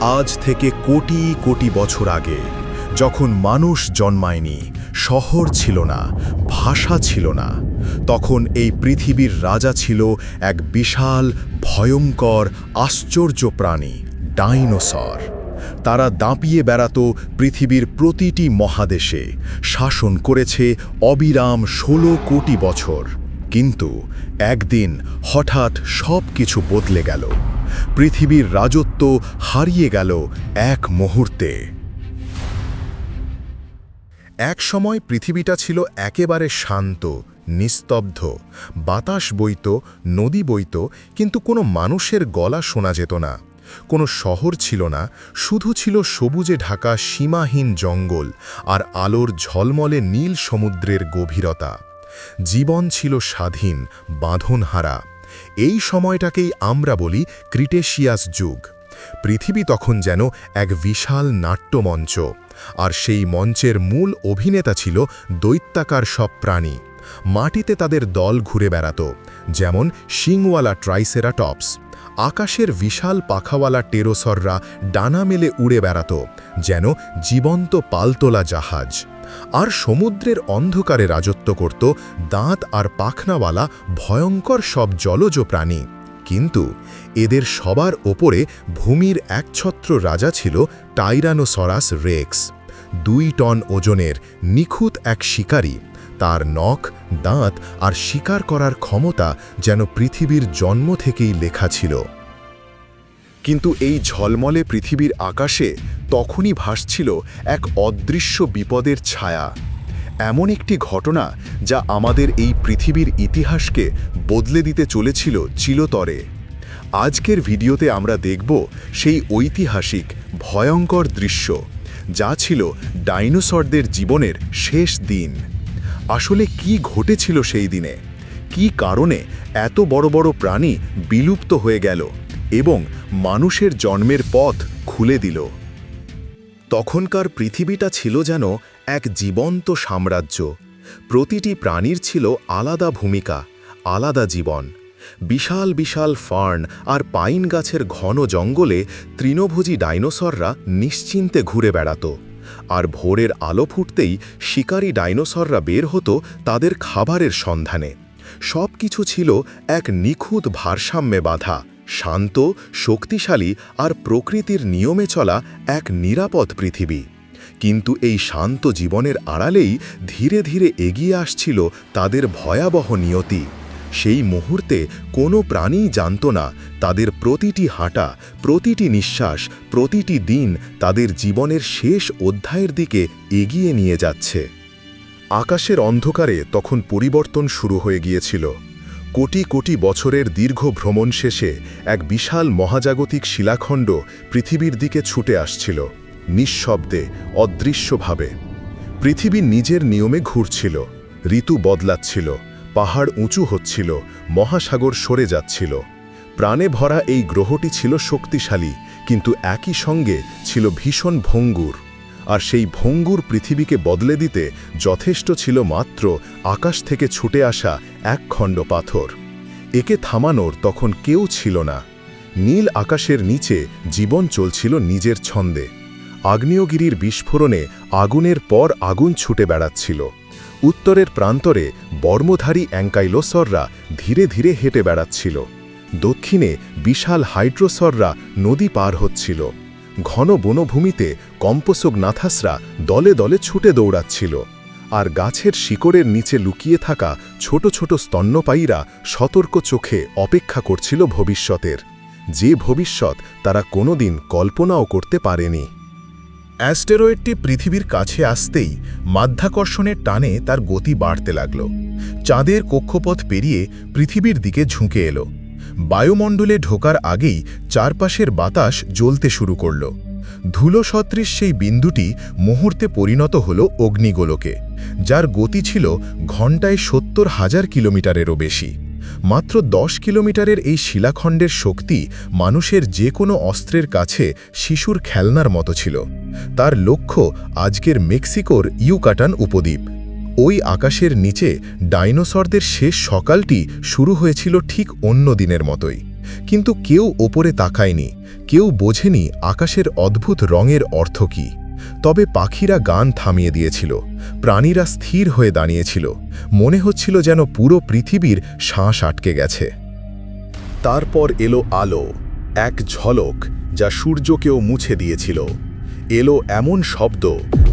আজ থেকে কোটি কোটি বছর আগে, যখন মানুষ জন্মায়নি, শহর ছিল না, ভাষা ছিল না, তখন এই পৃথিবীর রাজা ছিল এক বিশাল, ভয়ঙ্কর, আশ্চর্য প্রাণী, ডাইনোসর। তারা দাঁপিয়ে বেড়াত পৃথিবীর প্রতিটি মহাদেশে, শাসন করেছে অবিরাম ষোলো কোটি বছর। কিন্তু একদিন হঠাৎ সব কিছু বদলে গেল। পৃথিবীর রাজত্ব হারিয়ে গেল এক মুহূর্তে। এক সময় পৃথিবীটা ছিল একেবারে শান্ত, নিস্তব্ধ। বাতাস বইত, নদী বইত, কিন্তু কোনো মানুষের গলা শোনা যেত না। কোনো শহর ছিল না, শুধু ছিল সবুজে ঢাকা সীমাহীন জঙ্গল আর আলোর ঝলমলে নীল সমুদ্রের গভীরতা। জীবন ছিল স্বাধীন, বাঁধনহারা। এই সময়টাকেই আমরা বলি ক্রিটেশিয়াস যুগ। পৃথিবী তখন যেন এক বিশাল নাট্যমঞ্চ, আর সেই মঞ্চের মূল অভিনেতা ছিল দৈত্যাকার সব প্রাণী। মাটিতে তাদের দল ঘুরে বেড়াত, যেমন শিংওয়ালা ট্রাইসেরাটপস। আকাশের বিশাল পাখাওয়ালা টেরোসররা ডানা মেলে উড়ে বেড়াত, যেন জীবন্ত পালতোলা জাহাজ। আর সমুদ্রের অন্ধকারে রাজত্ব করত দাঁত আর পাখনাওয়ালা ভয়ঙ্কর সব জলজ প্রাণী। কিন্তু এদের সবার ওপরে ভূমির একছত্র রাজা ছিল টাইরানোসরাস রেক্স। দুই টন ওজনের নিখুঁত এক শিকারী, তার নখ, দাঁত আর শিকার করার ক্ষমতা যেন পৃথিবীর জন্ম থেকেই লেখা ছিল। কিন্তু এই ঝলমলে পৃথিবীর আকাশে তখনই ভাসছিল এক অদৃশ্য বিপদের ছায়া। এমন একটি ঘটনা যা আমাদের এই পৃথিবীর ইতিহাসকে বদলে দিতে চলেছিল চিলতরে। আজকের ভিডিওতে আমরা দেখব সেই ঐতিহাসিক, ভয়ঙ্কর দৃশ্য, যা ছিল ডাইনোসরদের জীবনের শেষ দিন। আসলে কি ঘটেছিল সেই দিনে? কি কারণে এত বড় বড় প্রাণী বিলুপ্ত হয়ে গেল? এবং মানুষের জন্মের পথ খুলে দিল। তখনকার পৃথিবীটা ছিল যেন এক জীবন্ত সাম্রাজ্য। প্রতিটি প্রাণীর ছিল আলাদা ভূমিকা, আলাদা জীবন। বিশাল বিশাল ফার্ন আর পাইন গাছের ঘন জঙ্গলে তৃণভোজী ডাইনোসররা নিশ্চিন্তে ঘুরে বেড়াত। আর ভোরের আলো ফুটতেই শিকারী ডাইনোসররা বের হতো তাদের খাবারের সন্ধানে। সব কিছু ছিল এক নিখুঁত ভারসাম্যে বাধা শান্ত, শক্তিশালী আর প্রকৃতির নিয়মে চলা এক নিরাপদ পৃথিবী। কিন্তু এই শান্ত জীবনের আড়ালেই ধীরে ধীরে এগিয়ে আসছিল তাদের ভয়াবহ নিয়তি। সেই মুহূর্তে কোনো প্রাণীই জানত না তাদের প্রতিটি হাঁটা, প্রতিটি নিঃশ্বাস, প্রতিটি দিন তাদের জীবনের শেষ অধ্যায়ের দিকে এগিয়ে নিয়ে যাচ্ছে। আকাশের অন্ধকারে তখন পরিবর্তন শুরু হয়ে গিয়েছিল। কোটি কোটি বছরের দীর্ঘ ভ্রমণ শেষে এক বিশাল মহাজাগতিক শিলাখণ্ড পৃথিবীর দিকে ছুটে আসছিল, নিঃশব্দে, অদৃশ্যভাবে। পৃথিবী নিজের নিয়মে ঘুরছিল, ঋতু বদলাচ্ছিল, পাহাড় উঁচু হচ্ছিল, মহাসাগর সরে যাচ্ছিল। প্রাণে ভরা এই গ্রহটি ছিল শক্তিশালী, কিন্তু একই সঙ্গে ছিল ভীষণ ভঙ্গুর। আর সেই ভঙ্গুর পৃথিবীকে বদলে দিতে যথেষ্ট ছিল মাত্র আকাশ থেকে ছুটে আসা এক খণ্ড পাথর। একে থামানোর তখন কেউ ছিল না। নীল আকাশের নিচে জীবন চলছিল নিজের ছন্দে। আগ্নেয়গিরির বিস্ফোরণে আগুনের পর আগুন ছুটে বেড়াচ্ছিল। উত্তরের প্রান্তরে বর্মধারী অ্যাঙ্কাইলোসররা ধীরে ধীরে হেঁটে বেড়াচ্ছিল। দক্ষিণে বিশাল হাইড্রোসররা নদী পার হচ্ছিল। ঘন বনভূমিতে কম্পোসোগ নাথাসরা দলে দলে ছুটে দৌড়াচ্ছিল, আর গাছের শিকড়ের নিচে লুকিয়ে থাকা ছোট ছোট স্তন্যপায়ীরা সতর্ক চোখে অপেক্ষা করছিল ভবিষ্যতের, যে ভবিষ্যৎ তারা কোনোদিন কল্পনাও করতে পারেনি। অ্যাস্টেরয়েডটি পৃথিবীর কাছে আসতেই মাধ্যাকর্ষণের টানে তার গতি বাড়তে লাগল। চাঁদের কক্ষপথ পেরিয়ে পৃথিবীর দিকে ঝুঁকে এলো। বায়ুমণ্ডলে ঢোকার আগেই চারপাশের বাতাস জ্বলতে শুরু করল। ধুলো সদৃশ সেই বিন্দুটি মুহূর্তে পরিণত হল অগ্নিগোলকে, যার গতি ছিল ঘণ্টায় সত্তর হাজার কিলোমিটারেরও বেশি। মাত্র দশ কিলোমিটারের এই শিলাখণ্ডের শক্তি মানুষের যে কোনো অস্ত্রের কাছে শিশুর খেলনার মতো ছিল। তার লক্ষ্য আজকের মেক্সিকোর ইউকাটান উপদ্বীপ। ওই আকাশের নিচে ডাইনোসরদের শেষ সকালটি শুরু হয়েছিল ঠিক অন্য দিনের মতোই। কিন্তু কেউ ওপরে তাকায়নি, কেউ বোঝেনি আকাশের অদ্ভুত রঙের অর্থ কী। তবে পাখিরা গান থামিয়ে দিয়েছিল, প্রাণীরা স্থির হয়ে দাঁড়িয়েছিল, মনে হচ্ছিল যেন পুরো পৃথিবীর শ্বাস আটকে গেছে। তারপর এলো আলো, এক ঝলক যা সূর্যকেও মুছে দিয়েছিল। এলো এমন শব্দ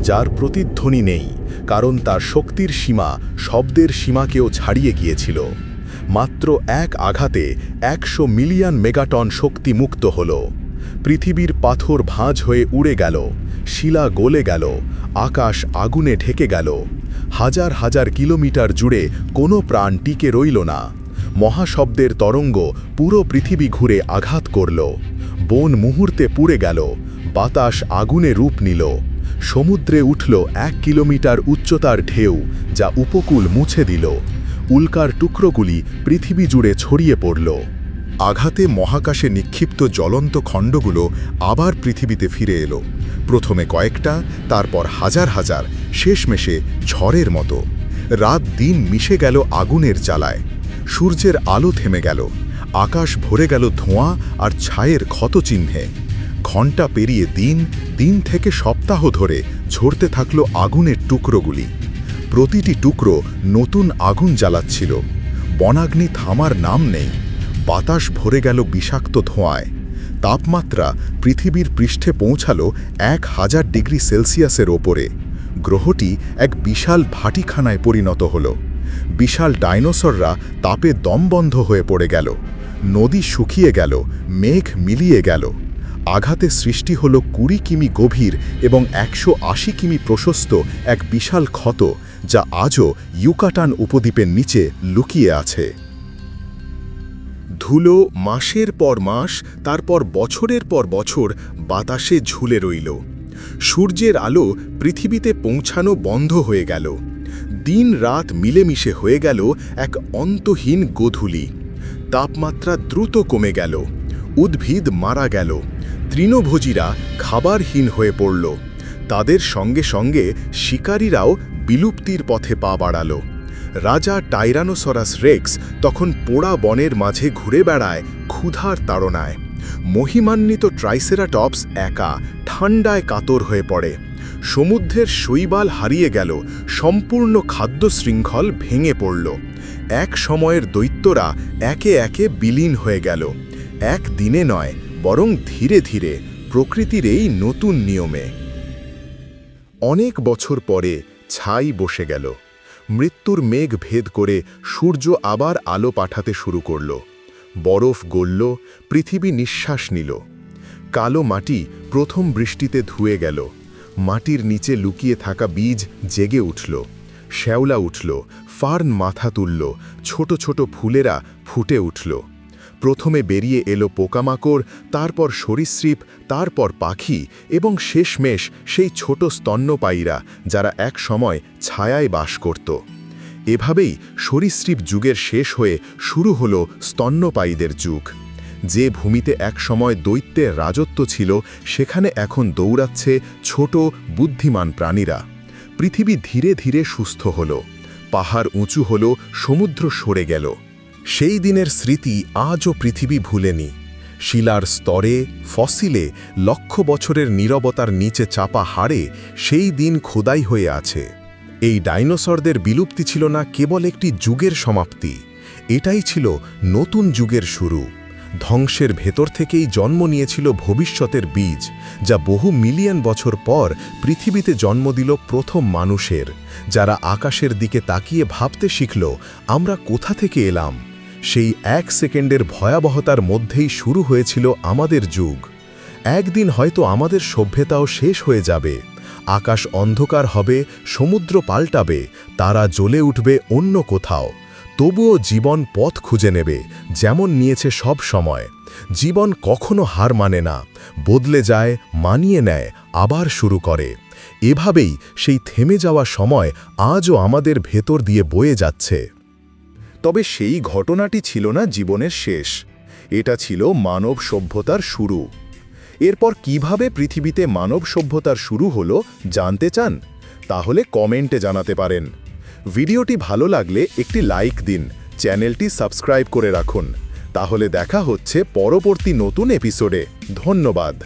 যার প্রতিধ্বনি নেই, কারণ তার শক্তির সীমা শব্দের সীমাকেও ছাড়িয়ে গিয়েছিল। মাত্র এক আঘাতে একশো মিলিয়ন মেগাটন শক্তি মুক্ত হল। পৃথিবীর পাথর ভাঁজ হয়ে উড়ে গেল, শিলা গলে গেল, আকাশ আগুনে ঢেকে গেল। হাজার হাজার কিলোমিটার জুড়ে কোনো প্রাণ টিকে রইল না। মহাশব্দের তরঙ্গ পুরো পৃথিবী ঘুরে আঘাত করল। বন মুহূর্তে পুড়ে গেল বাতাস আগুনে রূপ নিল। সমুদ্রে উঠল এক কিলোমিটার উচ্চতার ঢেউ যা উপকূল মুছে দিল। উল্কার টুকরোগুলি পৃথিবী জুড়ে ছড়িয়ে পড়ল। আঘাতে মহাকাশে নিক্ষিপ্ত জ্বলন্ত খণ্ডগুলো আবার পৃথিবীতে ফিরে এলো। প্রথমে কয়েকটা, তারপর হাজার হাজার, শেষমেশে ঝড়ের মতো। রাত দিন মিশে গেল আগুনের জ্বালায়। সূর্যের আলো থেমে গেল। আকাশ ভরে গেল ধোঁয়া আর ছায়ের ক্ষতচিহ্নে। ঘণ্টা পেরিয়ে দিন দিন থেকে সপ্তাহ ধরে ঝরতে থাকল আগুনের টুকরোগুলি। প্রতিটি টুকরো নতুন আগুন জ্বালাচ্ছিল। বনাগ্নি থামার নাম নেই। বাতাস ভরে গেল বিষাক্ত ধোঁয়ায়। তাপমাত্রা পৃথিবীর পৃষ্ঠে পৌঁছালো এক হাজার ডিগ্রি সেলসিয়াসের ওপরে। গ্রহটি এক বিশাল ভাটিখানায় পরিণত হল। বিশাল ডাইনোসররা তাপে দমবন্ধ হয়ে পড়ে গেল। নদী শুকিয়ে গেল, মেঘ মিলিয়ে গেল। আঘাতে সৃষ্টি হল কুড়ি কিমি গভীর এবং একশো আশি কিমি প্রশস্ত এক বিশাল ক্ষত, যা আজও ইউকাটান উপদ্বীপের নিচে লুকিয়ে আছে। ধুলো মাসের পর মাস, তারপর বছরের পর বছর বাতাসে ঝুলে রইল। সূর্যের আলো পৃথিবীতে পৌঁছানো বন্ধ হয়ে গেল। দিন রাত মিলেমিশে হয়ে গেল এক অন্তহীন গোধূলি। তাপমাত্রা দ্রুত কমে গেল। উদ্ভিদ মারা গেল। তৃণভোজীরা খাবারহীন হয়ে পড়ল। তাদের সঙ্গে সঙ্গে শিকারীরাও বিলুপ্তির পথে পা বাড়াল। রাজা টাইরানোসরাস রেক্স তখন পোড়া বনের মাঝে ঘুরে বেড়ায় ক্ষুধার তাড়নায়। মহিমান্বিত ট্রাইসেরাটপস একা ঠান্ডায় কাতর হয়ে পড়ে। সমুদ্রের শৈবাল হারিয়ে গেল। সম্পূর্ণ খাদ্য শৃঙ্খল ভেঙে পড়ল। এক সময়ের দৈত্যরা একে একে বিলীন হয়ে গেল। এক দিনে নয়, বরং ধীরে ধীরে প্রকৃতির এই নতুন নিয়মে। অনেক বছর পরে ছাই বসে গেল। মৃত্যুর মেঘ ভেদ করে সূর্য আবার আলো পাঠাতে শুরু করল। বরফ গলল, পৃথিবী নিঃশ্বাস নিল। কালো মাটি প্রথম বৃষ্টিতে ধুয়ে গেল। মাটির নিচে লুকিয়ে থাকা বীজ জেগে উঠল। শ্যাওলা উঠল, ফার্ন মাথা তুলল, ছোট ছোট ফুলেরা ফুটে উঠল। প্রথমে বেরিয়ে এলো পোকামাকড়, তারপর সরীসৃপ, তারপর পাখি এবং শেষমেশ সেই ছোট স্তন্যপায়ীরা যারা এক সময় ছায়ায় বাস করত। এভাবেই সরীসৃপ যুগের শেষ হয়ে শুরু হল স্তন্যপায়ীদের যুগ। যে ভূমিতে এক সময় দৈত্যের রাজত্ব ছিল, সেখানে এখন দৌড়াচ্ছে ছোট বুদ্ধিমান প্রাণীরা। পৃথিবী ধীরে ধীরে সুস্থ হল। পাহাড় উঁচু হল, সমুদ্র সরে গেল। সেই দিনের স্মৃতি আজও পৃথিবী ভুলেনি। শিলার স্তরে, ফসিলে, লক্ষ বছরের নীরবতার নিচে চাপা হাড়ে সেই দিন খোদাই হয়ে আছে। এই ডাইনোসরদের বিলুপ্তি ছিল না কেবল একটি যুগের সমাপ্তি। এটাই ছিল নতুন যুগের শুরু। ধ্বংসের ভেতর থেকেই জন্ম নিয়েছিল ভবিষ্যতের বীজ, যা বহু মিলিয়ন বছর পর পৃথিবীতে জন্ম দিল প্রথম মানুষের। যারা আকাশের দিকে তাকিয়ে ভাবতে শিখল, আমরা কোথা থেকে এলাম? সেই এক সেকেন্ডের ভয়াবহতার মধ্যেই শুরু হয়েছিল আমাদের যুগ। একদিন হয়তো আমাদের সভ্যতাও শেষ হয়ে যাবে। আকাশ অন্ধকার হবে, সমুদ্র পাল্টাবে, তারা জ্বলে উঠবে অন্য কোথাও। তবুও জীবন পথ খুঁজে নেবে, যেমন নিয়েছে সব সময়। জীবন কখনো হার মানে না, বদলে যায়, মানিয়ে নেয়, আবার শুরু করে। এভাবেই সেই থেমে যাওয়া সময় আজও আমাদের ভেতর দিয়ে বয়ে যাচ্ছে। তবে সেই ঘটনাটি ছিল না জীবনের শেষ। এটা ছিল মানব সভ্যতার শুরু। এরপর কীভাবে পৃথিবীতে মানব সভ্যতার শুরু হলো জানতে চান? তাহলে কমেন্টে জানাতে পারেন। ভিডিওটি ভালো লাগলে একটি লাইক দিন, চ্যানেলটি সাবস্ক্রাইব করে রাখুন। তাহলে দেখা হচ্ছে পরবর্তী নতুন এপিসোডে। ধন্যবাদ।